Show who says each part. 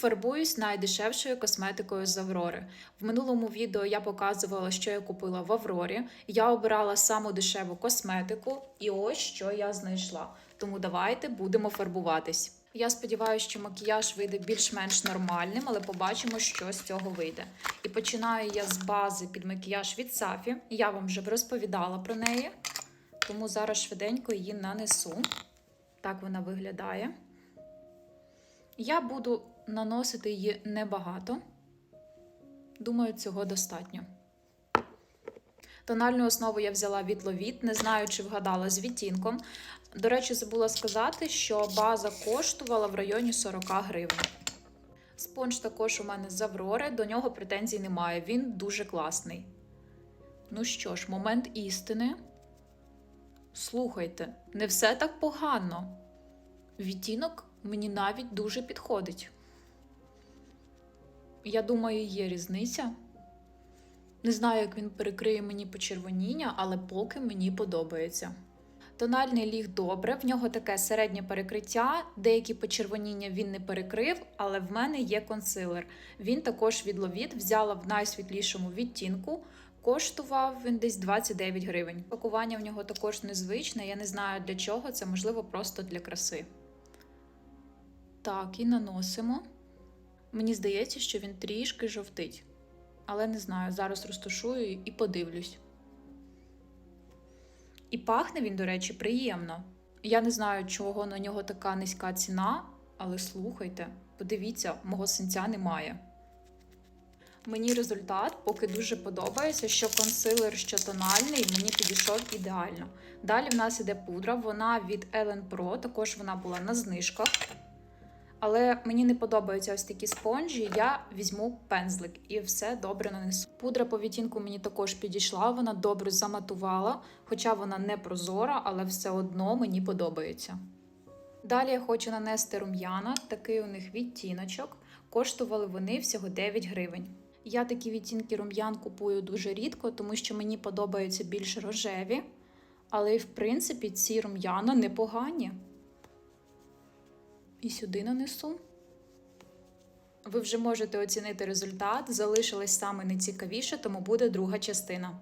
Speaker 1: Фарбуюсь найдешевшою косметикою з Аврори. В минулому відео я показувала, що я купила в Аврорі. Я обирала саму дешеву косметику, і ось що я знайшла. Тому давайте будемо фарбуватись. Я сподіваюся, що макіяж вийде більш-менш нормальним, але побачимо, що з цього вийде. І починаю я з бази під макіяж від Сафі. Я вам вже розповідала про неї, тому зараз швиденько її нанесу. Так вона виглядає. Я буду наносити її небагато. Думаю, цього достатньо. Тональну основу я взяла від Lovit, не знаю, чи вгадала з відтінком. До речі, забула сказати, що база коштувала в районі 40 гривень. Спонж також у мене з Аврори, до нього претензій немає. Він дуже класний. Ну що ж, момент істини. Слухайте, не все так погано. Відтінок мені навіть дуже підходить. Я думаю, є різниця. Не знаю, як він перекриє мені почервоніння, але поки мені подобається. Тональний ліг добре, в нього таке середнє перекриття, деякі почервоніння він не перекрив, але в мене є консилер. Він також від Lovit взяла в найсвітлішому відтінку. Коштував він десь 29 гривень. Пакування в нього також незвичне, я не знаю для чого, це можливо просто для краси. Так, і наносимо. Мені здається, що він трішки жовтить. Але не знаю, зараз розташую і подивлюсь. І пахне він, до речі, приємно. Я не знаю, чого на нього така низька ціна, але слухайте, подивіться, мого синця немає. Мені результат поки дуже подобається, що консилер, що тональний, мені підійшов ідеально. Далі в нас іде пудра, вона від Ellen Pro, також вона була на знижках. Але мені не подобаються ось такі спонжі. Я візьму пензлик і все добре нанесу. Пудра по відтінку мені також підійшла, вона добре заматувала, хоча вона не прозора, але все одно мені подобається. Далі я хочу нанести рум'яна, такий у них відтіночок. Коштували вони всього 9 гривень. Я такі відтінки рум'ян купую дуже рідко, тому що мені подобаються більш рожеві. Але, в принципі, ці рум'яна непогані. І сюди нанесу. Ви вже можете оцінити результат. Залишилось саме найцікавіше, тому буде друга частина.